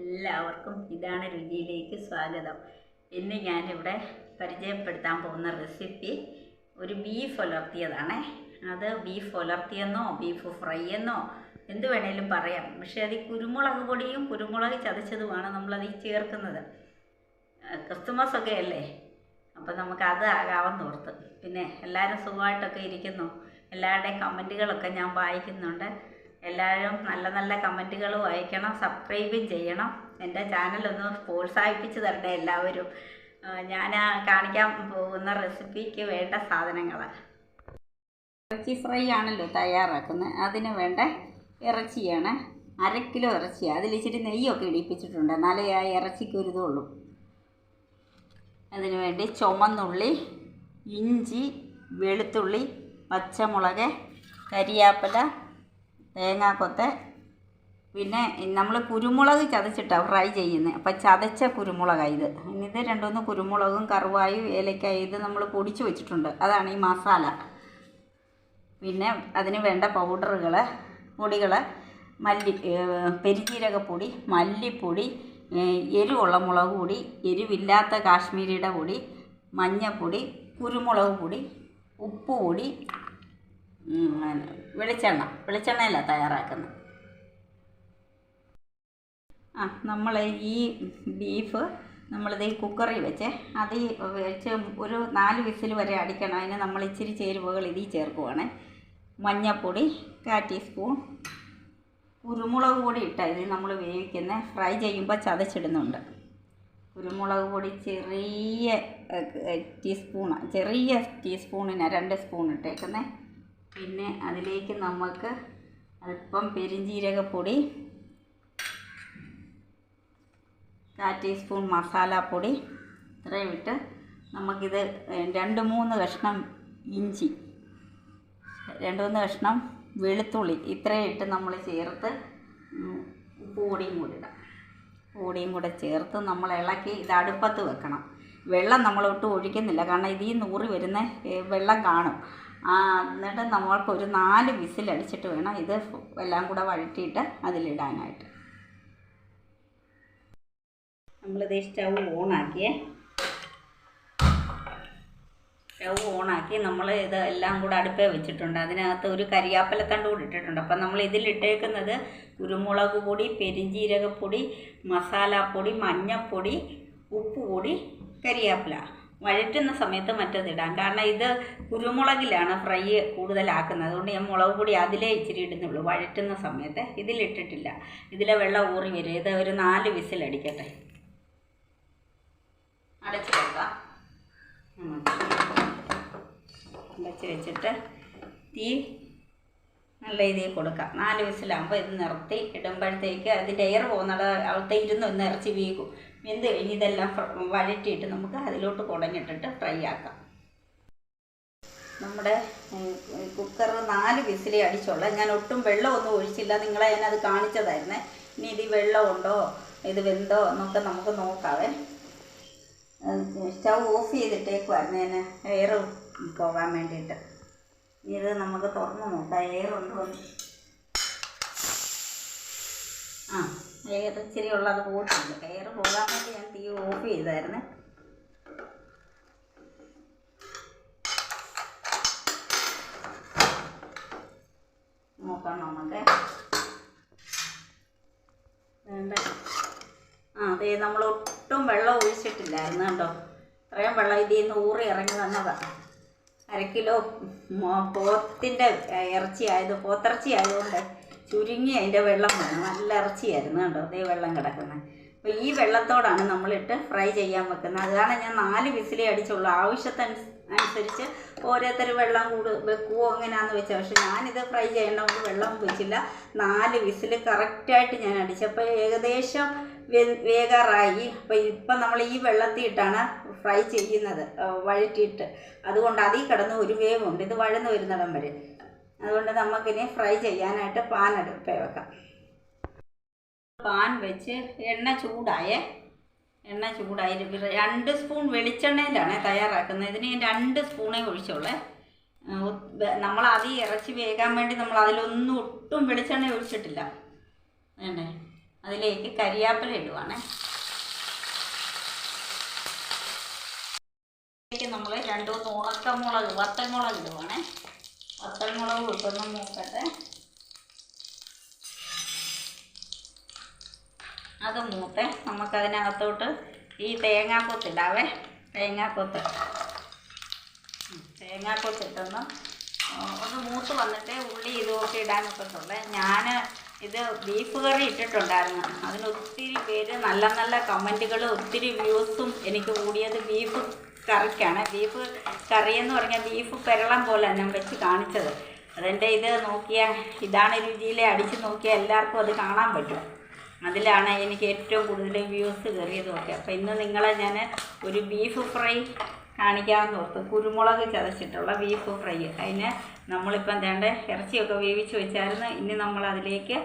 എല്ലാവർക്കും ഇതാണ് രുചിയിലേക്ക് സ്വാഗതം. ഇന്ന് ഞാനിവിടെ പരിചയപ്പെടുത്താൻ പോകുന്ന റെസിപ്പി ഒരു ബീഫ് ഉലർത്തിയതാണ്. അത് ബീഫ് ഉലർത്തിയെന്നോ ബീഫ് ഫ്രൈ എന്നോ എന്ത് വേണേലും പറയാം. പക്ഷേ അത് കുരുമുളക് പൊടിയും കുരുമുളക് ചതച്ചതുമാണ് നമ്മളത് ചേർക്കുന്നത്. ക്രിസ്തുമസ് ഒക്കെ അല്ലേ? അപ്പം നമുക്ക് അത് ആകാമെന്ന് ഓർത്ത്. പിന്നെ എല്ലാവരും സുഖമായിട്ടൊക്കെ ഇരിക്കുന്നു. എല്ലാവരുടെയും കമന്റുകളൊക്കെ ഞാൻ വായിക്കുന്നുണ്ട്. എല്ലാവരും നല്ല നല്ല കമന്റുകൾ വായിക്കണം സബ്സ്ക്രൈബും ചെയ്യണം. എന്റെ ചാനലൊന്ന് പ്രോത്സാഹിപ്പിച്ച് തരട്ടെ എല്ലാവരും. ഞാൻ കാണിക്കാൻ പോകുന്ന റെസിപ്പിക്ക് വേണ്ട സാധനങ്ങൾ ഇറച്ചി ഫ്രൈ ആണല്ലോ തയ്യാറാക്കുന്നത് അതിന് വേണ്ട ഇറച്ചിയാണ്. അര കിലോ ഇറച്ചി. അതിൽ ഇച്ചിരി നെയ്യൊക്കെ ഇടിപ്പിച്ചിട്ടുണ്ട്. എന്നാലേ ആ ഇറച്ചിക്ക് ഒരു ഇതുള്ളൂ. അതിന് വേണ്ടി ചുമന്നുള്ളി ഇഞ്ചി വെളുത്തുള്ളി പച്ചമുളക് കരിയാപ്പില തേങ്ങാക്കൊത്ത്. പിന്നെ നമ്മൾ കുരുമുളക് ചതച്ചിട്ടാണ് ഫ്രൈ ചെയ്യുന്നത് അപ്പം ചതച്ച കുരുമുളകാണ് ഇത് ഇനി ഇത് രണ്ടുമൂന്ന് കുരുമുളകും കറുവായും ഏലക്കായും ഇത് നമ്മൾ പൊടിച്ച് വെച്ചിട്ടുണ്ട്. അതാണ് ഈ മസാല. പിന്നെ അതിന് വേണ്ട പൗഡറുകൾ പൊടികൾ മല്ലി പെരിജീരകപ്പൊടി മല്ലിപ്പൊടി എരിവുള്ള മുളക് പൊടി എരിവില്ലാത്ത കാശ്മീരിയുടെ പൊടി മഞ്ഞൾപ്പൊടി കുരുമുളക് പൊടി ഉപ്പ് പൊടി വെളിച്ചെണ്ണ. വെളിച്ചെണ്ണയല്ല തയ്യാറാക്കുന്നത്. ആ നമ്മൾ ഈ ബീഫ് നമ്മളിത് ഈ കുക്കറിൽ വെച്ച് അത് വെച്ച് ഒരു നാല് വിസിൽ വരെ അടിക്കണം. അതിന് നമ്മൾ ഇച്ചിരി ചേരുവകൾ ഇതിൽ ചേർക്കുവാണ്. മഞ്ഞൾപ്പൊടി കാ ടീസ്പൂൺ കുരുമുളക് പൊടി ഇട്ടാൽ ഇത് നമ്മൾ വേവിക്കുന്ന ഫ്രൈ ചെയ്യുമ്പോൾ ചതച്ചിടുന്നുണ്ട്. കുരുമുളക് പൊടി ചെറിയ ടീസ്പൂണ് ചെറിയ ടീസ്പൂണിനാണ് രണ്ട് സ്പൂൺ ഇട്ടേക്കുന്നത് പിന്നെ അതിലേക്ക് നമുക്ക് അല്പം പെരിഞ്ജീരകപ്പൊടി കാ ടീസ്പൂൺ മസാലപ്പൊടി ഇത്രയും ഇട്ട് നമുക്കിത് രണ്ട് മൂന്ന് കഷ്ണം ഇഞ്ചി രണ്ട് മൂന്ന് കഷ്ണം വെളുത്തുള്ളി ഇത്രയും ഇട്ട് നമ്മൾ ചേർത്ത് പൊടിയും കൂടി ഇടാം. പൊടിയും കൂടെ ചേർത്ത് നമ്മൾ ഇളക്കി ഇത് അടുപ്പത്ത് വെക്കണം. വെള്ളം നമ്മൾ ഒട്ടും ഒഴിക്കുന്നില്ല. കാരണം ഇതിൽ നൂറി വരുന്ന വെള്ളം കാണും. എന്നിട്ട് നമ്മൾക്ക് ഒരു നാല് വിസിലടിച്ചിട്ട് വേണം ഇത് എല്ലാം കൂടെ വഴറ്റിയിട്ട് അതിലിടാനായിട്ട്. നമ്മളിത് സ്റ്റൗ ഓണാക്കിയേ. സ്റ്റൗ ഓണാക്കി നമ്മൾ ഇത് എല്ലാം കൂടെ അടുപ്പേ വെച്ചിട്ടുണ്ട്. അതിനകത്ത് ഒരു കരിയാപ്പലത്തണ്ട് കൂടി ഇട്ടിട്ടുണ്ട്. അപ്പം നമ്മൾ ഇതിലിട്ടേക്കുന്നത് കുരുമുളക് പൊടി പെരിഞ്ജീരകപ്പൊടി മസാലപ്പൊടി മഞ്ഞൾപ്പൊടി ഉപ്പ് പൊടി കരിയാപ്പില. വഴറ്റുന്ന സമയത്ത് മറ്റതിടാം കാരണം ഇത് കുരുമുളകിലാണ് ഫ്രൈ കൂടുതലാക്കുന്നത്. അതുകൊണ്ട് ഞാൻ മുളക് പൊടി അതിലേ ഇച്ചിരി ഇടുന്നുള്ളൂ. വഴറ്റുന്ന സമയത്ത് ഇതിലിട്ടിട്ടില്ല. ഇതിലെ വെള്ളം ഊറി വരും. ഇത് ഒരു നാല് വിസിലടിക്കട്ടെ. അടച്ച് വെക്കാം. അടച്ച് വെച്ചിട്ട് തീ നല്ല രീതിയിൽ കൊടുക്കാം. നാല് വിസിലാകുമ്പോൾ ഇത് നിർത്തി ഇടുമ്പോഴത്തേക്ക് അതിന്റെ എയർ പോകുന്നത് അവിടുത്തെ ഇരുന്ന് ഒന്ന് ഇറച്ചി വീകും വെന്ത് കഴിഞ്ഞ് ഇതെല്ലാം വഴറ്റിയിട്ട് നമുക്ക് അതിലോട്ട് കുടഞ്ഞിട്ടിട്ട് ഫ്രൈ ആക്കാം. നമ്മുടെ കുക്കർ നാല് വിസിലി അടിച്ചുള്ള. ഞാൻ ഒട്ടും വെള്ളമൊന്നും ഒഴിച്ചില്ല. നിങ്ങളെ ഞാൻ അത് കാണിച്ചതായിരുന്നേ. ഇനി ഇത് വെള്ളമുണ്ടോ ഇത് വെന്തോ? എന്നൊക്കെ നമുക്ക് നോക്കാവേ. സ്റ്റൗ ഓഫ് ചെയ്തിട്ടേക്കുമായിരുന്നു ഞാൻ എയർ പോകാൻ വേണ്ടിയിട്ട്. ഇത് നമുക്ക് തുറന്ന് നോക്കാം എയറുണ്ട്. ആ എയർ ഇച്ചിരി ഉള്ളത് പോയിട്ടുണ്ട് എയർ പോകാൻ വേണ്ടി ഞാൻ തീ ഓഫ് ചെയ്തായിരുന്നു. നോക്കാം നമുക്ക്? ആ അതെ നമ്മൾ ഒട്ടും വെള്ളം ഒഴിച്ചിട്ടില്ലായിരുന്നു കേട്ടോ. ഇത്രയും വെള്ളം ഇതിൽ നിന്ന് ഊറി ഇറങ്ങി വന്നതാണ് അര കിലോ മോ- പോത്തിന്റെ ഇറച്ചി ആയത് പോത്തിറച്ചി ആയതുകൊണ്ട് ചുരുങ്ങി അതിന്റെ വെള്ളം വേണം. നല്ല ഇറച്ചിയായിരുന്നു കേട്ടോ അതേ വെള്ളം കിടക്കുന്നത് അപ്പോൾ ഈ വെള്ളത്തോടാണ് നമ്മളിട്ട് ഫ്രൈ ചെയ്യാൻ വെക്കുന്നത്. അതാണ് ഞാൻ നാല് വിസിലേ അടിച്ചുള്ളൂ. ആവശ്യത്തനുസ അനുസരിച്ച് ഓരോരുത്തർ വെള്ളം കൂട് വെക്കുമോ എങ്ങനെയാണെന്ന് വെച്ചാൽ പക്ഷെ ഞാനിത് ഫ്രൈ ചെയ്യേണ്ടതുകൊണ്ട് വെള്ളം വെച്ചില്ല നാല് വിസിൽ കറക്റ്റായിട്ട് ഞാൻ അടിച്ചപ്പോൾ ഏകദേശം വേകാറായി. അപ്പോൾ ഇപ്പം നമ്മൾ ഈ വെള്ളത്തിൽ ഇട്ടാണ് ഫ്രൈ ചെയ്യുന്നത് വഴറ്റിയിട്ട്. അതുകൊണ്ട് അതിൽ കിടന്ന് ഒരു വേവുണ്ട്. ഇത് വഴന്ന് വരുന്നിടം വരെ. അതുകൊണ്ട് നമുക്കിനി ഫ്രൈ ചെയ്യാനായിട്ട് പാൻ അടുപ്പേ വെക്കാം. പാൻ വെച്ച് എണ്ണ ചൂടായേ എണ്ണ ചൂടായി. രണ്ട് സ്പൂൺ വെളിച്ചെണ്ണയിലാണ് തയ്യാറാക്കുന്നത്. ഇതിന് രണ്ട് സ്പൂണേ ഒഴിച്ചുള്ളേ. നമ്മൾ അതിൽ ഇറച്ചി വേകാൻ വേണ്ടി നമ്മൾ അതിലൊന്നും ഒട്ടും വെളിച്ചെണ്ണ ഒഴിച്ചിട്ടില്ല. വേണ്ടേ? അതിലേക്ക് കരിയാപ്പില ഇടുവാണ്. ഇതിലേക്ക് നമ്മൾ രണ്ട് മൂന്ന് ഉണക്കമുളക് വത്തൽമുളക് ഇടുവാണ്. വത്തൽമുളക് ഇട്ടൊന്ന് നോക്കട്ടെ അത് മൂത്തെ നമുക്കതിനകത്തോട്ട് ഈ തേങ്ങാക്കൊത്തിടാവേ തേങ്ങാക്കൊത്ത്. തേങ്ങാക്കൊത്തിട്ടൊന്ന് ഒന്ന് മൂത്ത് വന്നിട്ട് ഉള്ളി ഇതുമൊക്കെ ഇടാനൊക്കത്തുള്ളേ ഞാൻ ഇത് ബീഫ് കറി ഇട്ടിട്ടുണ്ടായിരുന്നു. അതിന് ഒത്തിരി പേര് നല്ല നല്ല കമന്റുകളും ഒത്തിരി വ്യൂസും എനിക്ക് കൂടിയത് ബീഫ് കറിക്കാണ്. ബീഫ് കറി എന്ന് പറഞ്ഞാൽ ബീഫ് പെരളം പോലെ ഞാൻ വെച്ച് കാണിച്ചത്. അതെന്റെ ഇത് നോക്കിയാൽ ഇതാണ് രുചിയിലെ അടിച്ച് നോക്കിയാൽ എല്ലാവർക്കും അത് കാണാൻ പറ്റും. അതിലാണ് എനിക്ക് ഏറ്റവും കൂടുതൽ വ്യൂസ് കയറിയതും ഒക്കെ അപ്പോൾ ഇന്ന് നിങ്ങളെ ഞാൻ ഒരു ബീഫ് ഫ്രൈ കാണിക്കാമെന്ന് ഓർത്ത്. കുരുമുളക് ചതച്ചിട്ടുള്ള ബീഫ് ഫ്രൈ. അതിന് നമ്മളിപ്പം വേണ്ട ഇറച്ചിയൊക്കെ വേവിച്ച് വെച്ചായിരുന്നു. ഇനി നമ്മൾ അതിലേക്ക്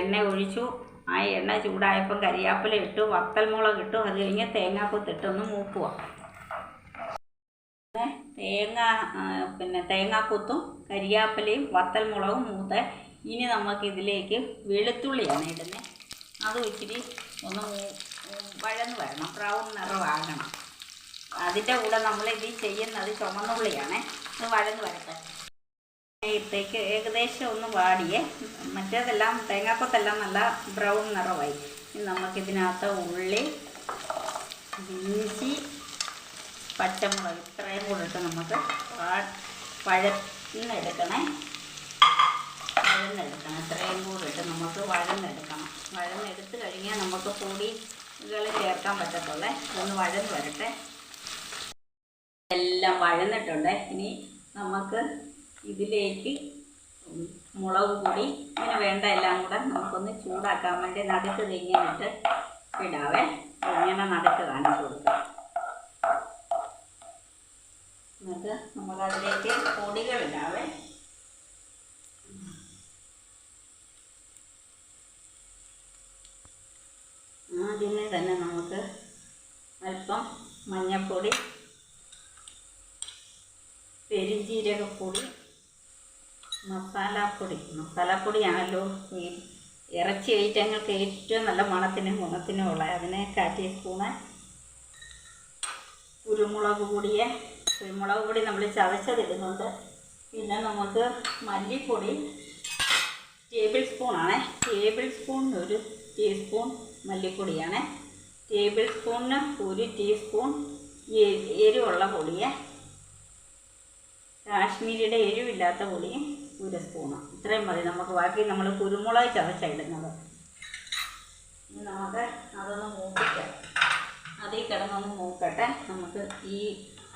എണ്ണ ഒഴിച്ചു. ആ എണ്ണ ചൂടായപ്പം കരിയാപ്പില ഇട്ടു വത്തൽമുളക് ഇട്ടു. അത് കഴിഞ്ഞ് തേങ്ങാക്കൊത്തിട്ടൊന്ന് മൂക്കുക തേങ്ങ പിന്നെ തേങ്ങാക്കൊത്തും കരിയാപ്പലയും വത്തൽമുളകും മൂത്ത് ഇനി നമുക്ക് ഇതിലേക്ക് വെളുത്തുള്ളിയാണ് ഇടുന്നത് അതും ഇച്ചിരി ഒന്ന് വഴന്ന് വരണം. ബ്രൗൺ നിറമാകണം അതിന്റെ കൂടെ നമ്മൾ ഇത് ചെയ്യുന്നത് ചുമന്നുള്ളിയാണ്. ഇത് വഴന്ന് വരട്ടെ. ഇത്തേക്ക് ഏകദേശം ഒന്ന് വാടിയേ. മറ്റേതെല്ലാം തേങ്ങാക്കൊത്തെല്ലാം നല്ല ബ്രൗൺ നിറമായി നമുക്കിതിനകത്ത് ഉള്ളി ഇഞ്ചി പച്ചമുളക് ഇത്രയും കൂടെ ഇട്ട് നമുക്ക് വഴന്നെടുക്കണേ. വഴന്നെടുക്കണം. ഇത്രയും കൂടെ ഇട്ട് നമുക്ക് വഴന്നെടുക്കണം. വഴന്നെടുത്ത് കഴിഞ്ഞാൽ നമുക്ക് പൊടികൾ ചേർക്കാൻ പറ്റത്തുള്ളേ. ഒന്ന് വഴന്ന് വരട്ടെ. എല്ലാം വഴന്നിട്ടുണ്ട്. ഇനി നമുക്ക് ഇതിലേക്ക് മുളക് പൊടി ഇങ്ങനെ വേണ്ട എല്ലാം കൂടെ നമുക്കൊന്ന് ചൂടാക്കാൻ വേണ്ടി നടുക്ക് തിങ്ങിയിട്ട് ഇടാവേ. ഇങ്ങനെ നടുക്ക് കാണിച്ചു കൊടുക്കാം എന്നിട്ട് നമുക്കതിലേക്ക് പൊടികൾ ഇടാവേ ആദ്യമേ തന്നെ നമുക്ക് അല്പം മഞ്ഞൾപ്പൊടി പെരുംജീരകപ്പൊടി മസാലപ്പൊടി മസാലപ്പൊടിയാണല്ലോ ഈ ഇറച്ചി ഐറ്റങ്ങൾക്ക് ഏറ്റവും നല്ല മണത്തിനും ഗുണത്തിനും ഉള്ള അതിനെ കാ ടീസ്പൂണ് കുരുമുളക് പൊടിയെ. കുരുമുളക് പൊടി നമ്മൾ ചതച്ചതിടുന്നുണ്ട്. പിന്നെ നമുക്ക് മല്ലിപ്പൊടി ടേബിൾ സ്പൂണാണ് ടേബിൾ സ്പൂണിന് ഒരു ടീസ്പൂൺ മല്ലിപ്പൊടിയാണ്. ടേബിൾ സ്പൂണിന് ഒരു ടീസ്പൂൺ എരിവുള്ള പൊടിയെ. കാശ്മീരിയുടെ എരിവില്ലാത്ത പൊടിയും ഒരു സ്പൂണ്. ഇത്രയും മതി. നമുക്ക് ബാക്കി നമ്മൾ കുരുമുളക് ചതച്ചിടുന്നത് ഇനി നമുക്ക് അതൊന്ന് മൂപ്പിക്കാം. അതിൽ കിടന്നൊന്ന് മൂക്കട്ടെ. നമുക്ക് ഈ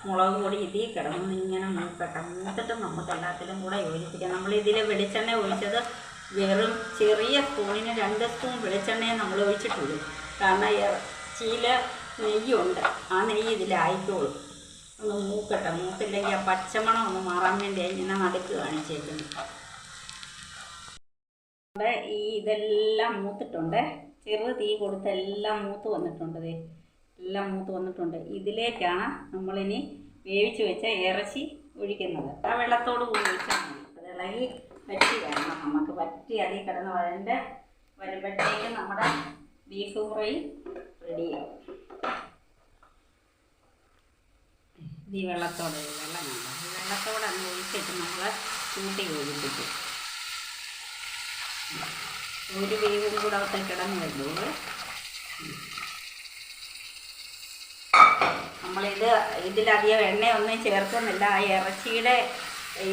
മുളക് പൊടി ഇതിൽ കിടന്നൊന്ന് ഇങ്ങനെ മൂക്കട്ടെ. മൂത്തിട്ട് നമുക്ക് എല്ലാത്തിലും കൂടെ യോജിപ്പിക്കാം. നമ്മൾ ഇതിൽ വെളിച്ചെണ്ണ ഒഴിച്ചത് വെറും ചെറിയ സ്പൂണിന് രണ്ട് സ്പൂൺ വെളിച്ചെണ്ണയെ നമ്മൾ ഒഴിച്ചിട്ടുള്ളൂ. കാരണം ഇറച്ചിയിൽ നെയ്യുണ്ട്. ആ നെയ്യ് ഇതിലായിക്കോളും. ഒന്ന് മൂക്കട്ടെ മൂക്കില്ലെങ്കിൽ ആ പച്ചമണം ഒന്ന് മാറാൻ വേണ്ടി ഞാൻ നടുക്ക് കാണിച്ചേക്കുന്നു. ഇവിടെ ഈ ഇതെല്ലാം മൂത്തിട്ടുണ്ട്. ചെറു തീ കൊടുത്ത് എല്ലാം മൂത്ത് വന്നിട്ടുണ്ട് എല്ലാം മൂത്ത് വന്നിട്ടുണ്ട്. ഇതിലേക്കാണ് നമ്മളിനി വേവിച്ച് വെച്ച ഇറച്ചി ഒഴിക്കുന്നത്. ആ വെള്ളത്തോട് കൂടി ഒഴിച്ചാൽ മതി. അത് ഇളകി പറ്റി വരണം. നമുക്ക് പറ്റി അതിൽ കിടന്ന് വരണ്ട് വരുമ്പോഴത്തേക്കും നമ്മുടെ ബീഫ് ഫ്രൈ റെഡിയാവും ഇത് ഈ വെള്ളത്തോടെ വെള്ളം വെള്ളത്തോടെ അങ്ങ് ഒഴിച്ചിട്ട് നമ്മൾ കൂട്ടി ഒഴിപ്പിക്കും ഒരു വേവും കൂടെ അവിടെ കിടന്ന് വരുമ്പോൾ നമ്മളിത് ഇതിലധികം എണ്ണയൊന്നും ചേർക്കുന്നില്ല. ആ ഇറച്ചിയുടെ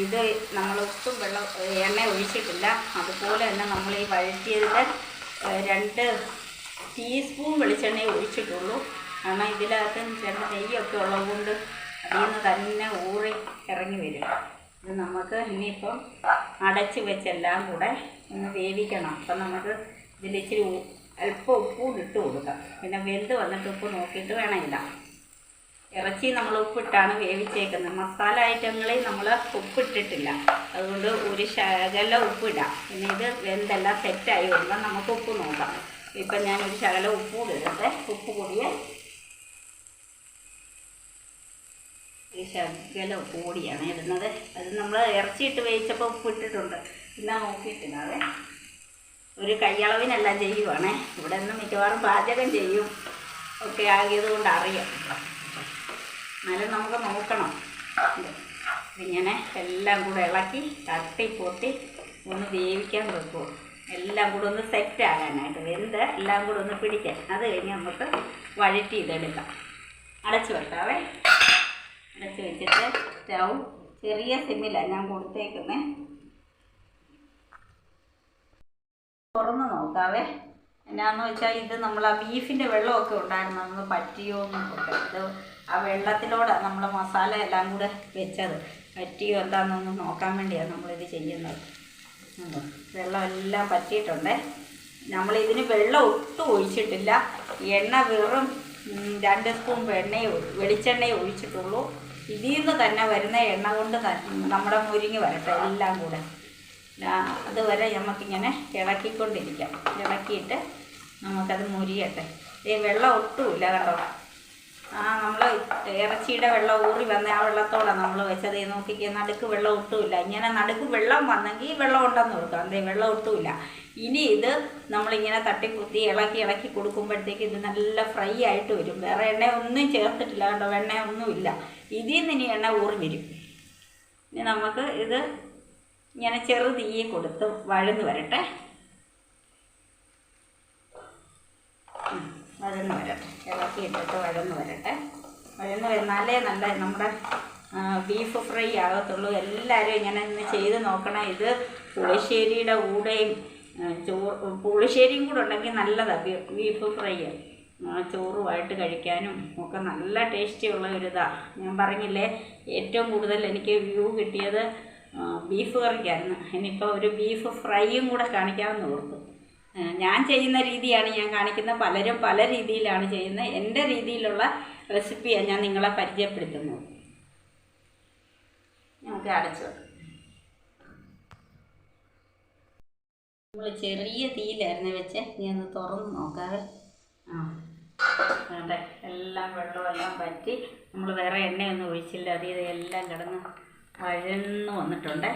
ഇത് നമ്മൾ ഒട്ടും വെള്ളം എണ്ണ ഒഴിച്ചിട്ടില്ല. അതുപോലെ തന്നെ നമ്മൾ ഈ വഴറ്റിയതിൽ രണ്ട് ടീസ്പൂൺ വെളിച്ചെണ്ണയെ ഒഴിച്ചിട്ടുള്ളൂ. കാരണം ഇതിനകത്ത് ചെറിയ നെയ്യൊക്കെ ഉള്ളതുകൊണ്ട് നിന്ന് തന്നെ ഊറി ഇറങ്ങി വരും. ഇത് നമുക്ക് ഇനിയിപ്പം അടച്ച് വെച്ചെല്ലാം കൂടെ ഒന്ന് വേവിക്കണം. അപ്പം നമുക്ക് ഇതിൽ ഇച്ചിരി അല്പം ഉപ്പും ഇട്ട് കൊടുക്കാം. പിന്നെ വെന്ത് വന്നിട്ട് ഉപ്പ് നോക്കിയിട്ട് വേണമില്ല ഇറച്ചി നമ്മൾ ഉപ്പിട്ടാണ് വേവിച്ചേക്കുന്നത്. മസാല ഐറ്റങ്ങളിൽ നമ്മൾ ഉപ്പിട്ടിട്ടില്ല. അതുകൊണ്ട് ഒരു ശകല ഉപ്പിടാം പിന്നെ ഇത് വെന്തെല്ലാം സെറ്റായി വരുമ്പോൾ നമുക്ക് ഉപ്പ് നോക്കാം. ഇപ്പം ഞാനൊരു ശകല ഉപ്പ് ഇടട്ടെ. ഉപ്പ് കൂടിയ ഒരു ശകല കൂടിയാണ് ഇടുന്നത്. അത് നമ്മൾ ഇറച്ചി ഇട്ട് വേവിച്ചപ്പോൾ ഇട്ടിട്ടുണ്ട് പിന്നെ നോക്കിയിട്ടില്ലാതെ ഒരു കൈയളവിനെല്ലാം ചെയ്യുവാണേ. ഇവിടെ നിന്ന് മിക്കവാറും പാചകം ചെയ്യും. ഒക്കെ ആകിയത് കൊണ്ട് അറിയാം എന്നാലും നമുക്ക് നോക്കണം. ഇങ്ങനെ എല്ലാം കൂടെ ഇളക്കി തട്ടി പൊട്ടി ഒന്ന് വേവിക്കാൻ വെക്കും എല്ലാം കൂടെ ഒന്ന് സെറ്റ് ആകാനായിട്ട് വെന്ത് എല്ലാം കൂടെ ഒന്ന് പിടിക്കാൻ. അത് കഴിഞ്ഞ് നമുക്ക് വഴറ്റി ഇതെടുക്കാം അടച്ചു വെക്കാവേ. അടച്ച് വെച്ചിട്ട് സ്റ്റൗ ചെറിയ സിമ്മിലാണ് ഞാൻ കൊടുത്തേക്കുന്നേ. തുറന്ന് നോക്കാവേ. എന്നാന്ന് വെച്ചാൽ ഇത് നമ്മൾ ആ ബീഫിന്റെ വെള്ളമൊക്കെ ഉണ്ടായിരുന്നു? അതൊന്ന് പറ്റിയോ എന്നൊക്കെ ഇത് ആ വെള്ളത്തിലൂടെ നമ്മൾ മസാല എല്ലാം കൂടെ വെച്ചത് പറ്റിയോ എന്താണെന്നൊന്ന് നോക്കാൻ വേണ്ടിയാണ് നമ്മളിത് ചെയ്യുന്നത്? വെള്ളം എല്ലാം പറ്റിയിട്ടുണ്ട്. നമ്മൾ ഇതിന് വെള്ളം ഒട്ടും ഒഴിച്ചിട്ടില്ല. എണ്ണ വെറും രണ്ട് സ്പൂൺ എണ്ണയെ വെളിച്ചെണ്ണയെ ഒഴിച്ചിട്ടുള്ളൂ. ഇതിൽ നിന്ന് തന്നെ വരുന്ന എണ്ണ കൊണ്ട് നമ്മുടെ മുരിങ്ങി വരട്ടെ എല്ലാം കൂടെ. അതുവരെ നമുക്കിങ്ങനെ ഇളക്കിക്കൊണ്ടിരിക്കാം. ഇളക്കിയിട്ട് നമുക്കത് മുരിയട്ടെ. ഈ വെള്ളം ഒട്ടുമില്ല കേട്ടോ ആ നമ്മൾ ഇറച്ചിയുടെ വെള്ളം ഊറി വന്ന ആ വെള്ളത്തോടെ നമ്മൾ വെച്ചത്. നോക്കിക്കുക നടുക്ക് വെള്ളം ഒട്ടുമില്ല. ഇങ്ങനെ നടുക്ക് വെള്ളം വന്നെങ്കിൽ വെള്ളം ഉണ്ടെന്ന് കൊടുക്കാം അതേ വെള്ളം ഒട്ടുമില്ല. ഇനി ഇത് നമ്മളിങ്ങനെ തട്ടിക്കുത്തി ഇളക്കി ഇളക്കി കൊടുക്കുമ്പോഴത്തേക്ക് ഇത് നല്ല ഫ്രൈ ആയിട്ട് വരും. വേറെ എണ്ണ ഒന്നും ചേർത്തിട്ടില്ല കേട്ടോ എണ്ണ ഒന്നുമില്ല ഇതിൽ നിന്ന് ഇനി എണ്ണ ഊറി വരും. ഇനി നമുക്ക് ഇത് ഇങ്ങനെ ചെറു തീയെ കൊടുത്ത് വഴന്ന് വരട്ടെ. വഴന്ന് വരട്ടെ. ഇളക്കി ഇട്ടിട്ട് വഴന്ന് വരട്ടെ. വഴന്ന് വരുന്നാലേ നല്ല നമ്മുടെ ബീഫ് ഫ്രൈ ആകത്തുള്ളൂ. എല്ലാവരും ഇങ്ങനെ ഇന്ന് ചെയ്ത് നോക്കണം. ഇത് പുളിശ്ശേരിയുടെ കൂടെയും ചോറ് പുളിശ്ശേരിയും കൂടെ ഉണ്ടെങ്കിൽ നല്ലതാണ് ബീഫ് ഫ്രൈ ചോറുമായിട്ട് കഴിക്കാനും ഒക്കെ നല്ല ടേസ്റ്റിയുള്ള ഒരിതാണ് ഞാൻ പറഞ്ഞില്ലേ ഏറ്റവും കൂടുതൽ എനിക്ക് വ്യൂ കിട്ടിയത് ബീഫ് കറിക്കായിരുന്നു ഇനിയിപ്പോൾ ഒരു ബീഫ് ഫ്രൈയും കൂടെ കാണിക്കാമെന്ന് ഓർത്തു. ഞാൻ ചെയ്യുന്ന രീതിയാണ് ഞാൻ കാണിക്കുന്ന. പലരും പല രീതിയിലാണ് ചെയ്യുന്നത്. എന്റെ രീതിയിലുള്ള റെസിപ്പിയാണ് ഞാൻ നിങ്ങളെ പരിചയപ്പെടുത്തുന്നത്. നമുക്ക് അടച്ചു നമ്മൾ ചെറിയ തീയിലായിരുന്നു വെച്ച്. നീ ഒന്ന് തുറന്ന് നോക്കാതെ ആ അതെ എല്ലാം വെള്ളമെല്ലാം പറ്റി നമ്മൾ വേറെ എണ്ണയൊന്നും ഒഴിച്ചില്ല. അത് ഇതെല്ലാം കിടന്ന് വഴന്ന് വന്നിട്ടുണ്ട്.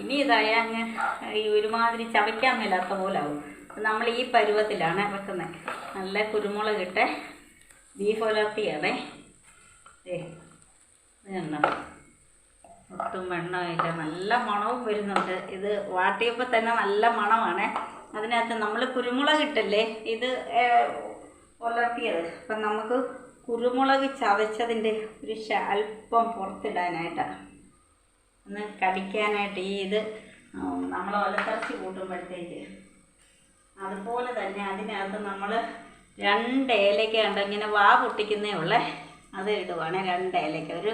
ഇനി ഇതായ അങ്ങ് ഈ ഒരുമാതിരി ചവയ്ക്കാൻ മേലാത്ത പോലെ ആവും. നമ്മൾ ഈ പരുവത്തിലാണ് വെക്കുന്നത് നല്ല കുരുമുളക് ഇട്ട് ബീഫ് ഉലർത്തിയാണേ കണ്ടോ? ഒട്ടും വെണ്ണമില്ല. നല്ല മണവും വരുന്നുണ്ട്. ഇത് വാട്ടിയപ്പോൾ തന്നെ നല്ല മണമാണ്. അതിനകത്ത് നമ്മൾ കുരുമുളക് ഇട്ടല്ലേ ഇത് ഒലർത്തിയത്. അപ്പം നമുക്ക് കുരുമുളക് ചതച്ചതിന്റെ ഒരു അല്പം പുറത്തിടാനായിട്ടാണ് ഒന്ന് കടിക്കാനായിട്ട് ഈ ഇത് നമ്മൾ ഒലത്തറച്ചി കൂട്ടുമ്പോഴത്തേക്ക് അതുപോലെ തന്നെ അതിനകത്ത് നമ്മൾ രണ്ട് ഏലയ്ക്ക ഉണ്ട് ഇങ്ങനെ വാ പൊട്ടിക്കുന്നേ ഉള്ളേ. അത് ഇടുവാണ് രണ്ട് ഏലയ്ക്ക ഒരു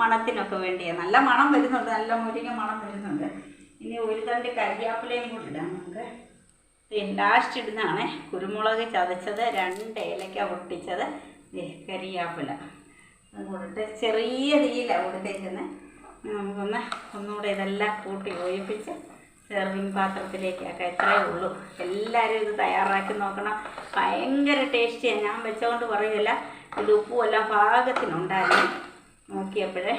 മണത്തിനൊക്കെ വേണ്ടിയാണ് നല്ല മണം വരുന്നുണ്ട്. നല്ല മുരിങ്ങ മണം വരുന്നുണ്ട്. ഇനി ഒരു തണ്ട് കരിയാപ്പിലയും കൂടി ഇടാം നമുക്ക്. പിന്നെ ലാസ്റ്റ് ഇടുന്നതാണ്. കുരുമുളക് ചതച്ചത് രണ്ട് ഏലയ്ക്ക പൊട്ടിച്ചത്. കരിയാപ്പില. അതും കൂടിട്ട് ചെറിയ തീയിലാണ് കൊടുത്തേക്കുന്നത് നമുക്കൊന്ന് ഒന്നുകൂടെ ഇതെല്ലാം കൂട്ടി യോജിപ്പിച്ച് സെർവിങ് പാത്രത്തിലേക്ക് ആക്കാം എത്രയേ ഉള്ളൂ. എല്ലാവരും ഇത് തയ്യാറാക്കി നോക്കണം. ഭയങ്കര ടേസ്റ്റിയാണ് ഞാൻ വെച്ചുകൊണ്ട് പറയുകയില്ല ഇത് ഉപ്പും എല്ലാം പാകത്തിനുണ്ടായിരുന്നു. നോക്കിയപ്പോഴേ.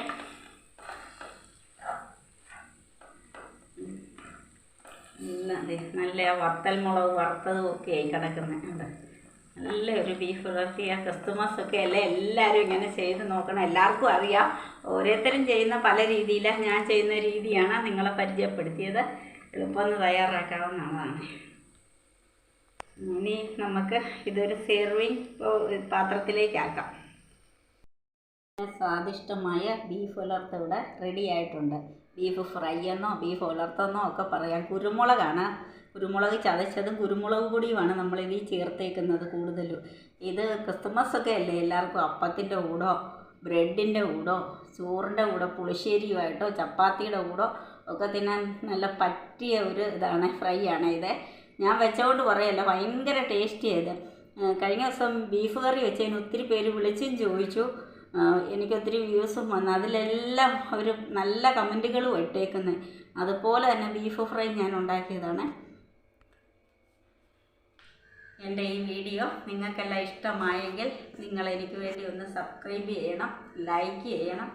നല്ല വത്തൽ മുളക് വറുത്തതും ഒക്കെ ആയി കിടക്കുന്നത് നല്ല ഒരു ബീഫ് ഇറക്കിയ ക്രിസ്തുമസ് ഒക്കെ അല്ലേ? എല്ലാവരും ഇങ്ങനെ ചെയ്ത് നോക്കണം. എല്ലാവർക്കും അറിയാം. ഓരോരുത്തരും ചെയ്യുന്ന പല രീതിയിലാണ് ഞാൻ ചെയ്യുന്ന രീതിയാണ് നിങ്ങളെ പരിചയപ്പെടുത്തിയത്. എളുപ്പമൊന്ന് തയ്യാറാക്കാവുന്നതാണ്. ഇനി നമുക്ക് ഇതൊരു സെർവിങ് പാത്രത്തിലേക്കാക്കാം. സ്വാദിഷ്ടമായ ബീഫ് ഉലർത്ത ഇവിടെ റെഡി ആയിട്ടുണ്ട്. ബീഫ് ഫ്രൈ എന്നോ ബീഫ് ഉലർത്തെന്നോ ഒക്കെ പറയാം. കുരുമുളകാണ്. കുരുമുളക് ചതച്ചതും കുരുമുളക് പൊടിയുമാണ് ഇനി ചേർത്തേക്കുന്നത് കൂടുതലും. ഇത് ക്രിസ്മസ് ഒക്കെ അല്ലേ എല്ലാവർക്കും? അപ്പത്തിന്റെ കൂടോ ബ്രെഡിന്റെ കൂടോ ചോറിന്റെ കൂടെ പുളിശ്ശേരിയുമായിട്ടോ ചപ്പാത്തിയുടെ കൂടോ ഒക്കെ തിന്നാൻ നല്ല പറ്റിയ ഒരു ഇതാണ് ഫ്രൈ ആണ് ഇത്. ഞാൻ വെച്ചതുകൊണ്ട് പറയല്ല ഭയങ്കര ടേസ്റ്റി ആയത് കഴിഞ്ഞ ദിവസം ബീഫ് കറി വെച്ചതിന് ഒത്തിരി പേര് വിളിച്ചും ചോദിച്ചു. എനിക്കൊത്തിരി വ്യൂസും വന്നു. അതിലെല്ലാം അവർ നല്ല കമന്റുകളും ഇട്ടേക്കുന്നത് അതുപോലെ തന്നെ ബീഫ് ഫ്രൈ ഞാൻ ഉണ്ടാക്കിയതാണ്. എന്റെ ഈ വീഡിയോ നിങ്ങൾക്കെല്ലാം ഇഷ്ടമായെങ്കിൽ നിങ്ങൾ എനിക്ക് വേണ്ടി ഒന്ന് സബ്സ്ക്രൈബ് ചെയ്യണം ലൈക്ക് ചെയ്യണം.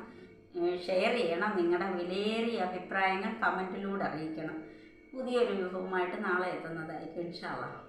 ഷെയർ ചെയ്യണം. നിങ്ങളുടെ വിലയേറിയ അഭിപ്രായങ്ങൾ കമന്റിലൂടെ അറിയിക്കണം. പുതിയൊരു വിഭവമായിട്ട് നാളെ എത്തുന്നതായിരിക്കും ഇൻഷാല്ല